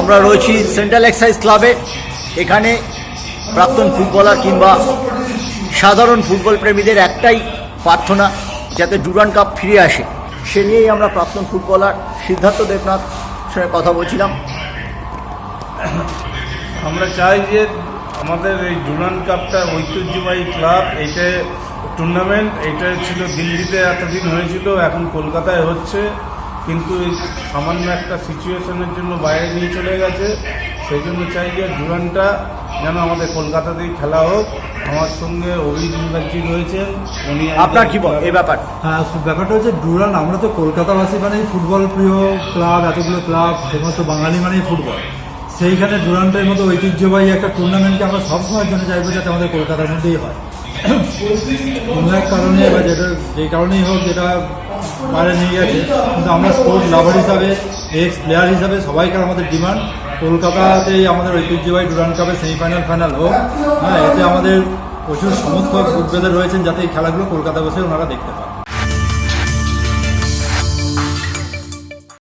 আমরা রয়েছি central excise ক্লাবে এখানে প্রাক্তন ফুটবলার কিংবা সাধারণ ফুটবল প্রেমীদের একটাই প্রার্থনা, যাতে ডুরান কাপ ফিরে আসে। সে নিয়েই আমরা প্রাক্তন ফুটবলার সিদ্ধার্থ দেবনাথ সঙ্গে কথা বলছিলাম। আমরা চাই যে আমাদের এই ডুরান কাপটা ঐতিহ্যবাহী ক্লাব এইটা টুর্নামেন্ট এইটা ছিল দিল্লিতে এতদিন হয়েছিল, এখন কলকাতায় হচ্ছে। কিন্তু এই সামান্য একটা সিচুয়েশনের জন্য বাইরে নিয়ে চলে গেছে। সেই জন্য চাই যে ডুরানটা যেন আমাদের কলকাতাতেই খেলা হোক। আমার সঙ্গে অভিজিৎ মুখার্জি রয়েছেন। উনি আপনার কি বল এই ব্যাপার? হ্যাঁ ব্যাপারটা হচ্ছে ডুরান আমরা তো কলকাতাবাসী মানেই ফুটবল প্রিয় ক্লাব এতগুলো ক্লাব সমস্ত বাঙালি মানেই ফুটবল। সেইখানে ডুরান্টের মতো ঐতিহ্যবাহী একটা টুর্নামেন্টকে আমরা সবসময়ের জন্য চাইব যাতে আমাদের কলকাতার মধ্যেই হয়। কোনো এক কারণে বা যেটা, যে কারণেই হোক যেটা বাইরে নিয়ে গেছে, কিন্তু আমরা স্পোর্টস লাভার হিসাবে এক্স প্লেয়ার হিসাবে সবাইকার আমাদের ডিমান্ড কলকাতাতেই আমাদের ঐতিহ্যবাহী ডুরান কাপের সেমিফাইনাল ফাইনাল হোক হ্যাঁ এতে আমাদের প্রচুর সমর্থক উদ্বেদে রয়েছেন যাতে এই খেলাগুলো কলকাতা বসে ওনারা দেখতে পান।